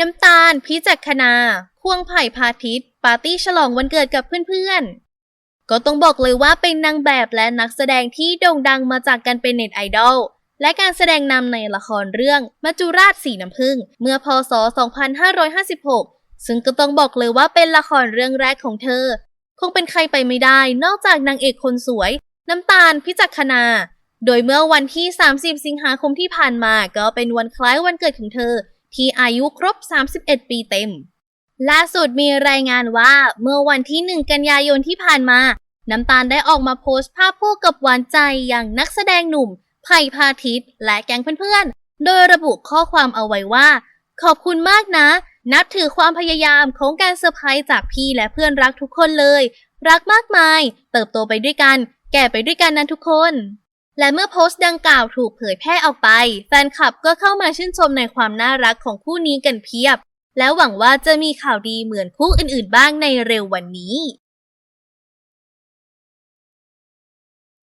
น้ำตาล พิจักคณา ควงไผ่พาทิต ปาร์ตี้ฉลองวันเกิดกับเพื่อนๆ ก็ต้องบอกเลยว่าเป็นนางแบบและนักแสดงที่โด่งดังมาจากการเป็นเน็ตไอดอลและการแสดงนำในละครเรื่องมัจจุราชสีน้ำผึ้งเมื่อพศ 2556 ซึ่งก็ต้องบอกเลยว่าเป็นละครเรื่องแรกของเธอ คงเป็นใครไปไม่ได้ นอกจากนางเอกคนสวย น้ำตาลพิจักคณา โดยเมื่อวันที่ 30 สิงหาคมที่ผ่านมาก็เป็นวันคล้ายวันเกิดของเธอ ที่อายุครบ 31 ปีเต็ม ล่าสุดมีรายงานว่าเมื่อวันที่ 1 กันยายนที่ผ่านมา น้ำตาลได้ออกมาโพสต์ภาพคู่กับหวานใจอย่างนักแสดงหนุ่มไผ่พาทิตและแก๊งเพื่อนๆ โดยระบุข้อความเอาไว้ว่า ขอบคุณมากนะ นับถือความพยายามของการเซอร์ไพรส์จากพี่และเพื่อนรักทุกคนเลย รักมากมาย เติบโตไปด้วยกัน แก่ไปด้วยกันนะทุกคน และเมื่อโพสต์ดังกล่าวถูกเผยแพร่ออกไป แฟนคลับก็เข้ามาชื่นชมในความน่ารักของคู่นี้กันเพียบ แล้วหวังว่าจะมีข่าวดีเหมือนคู่อื่นๆ บ้างในเร็ววันนี้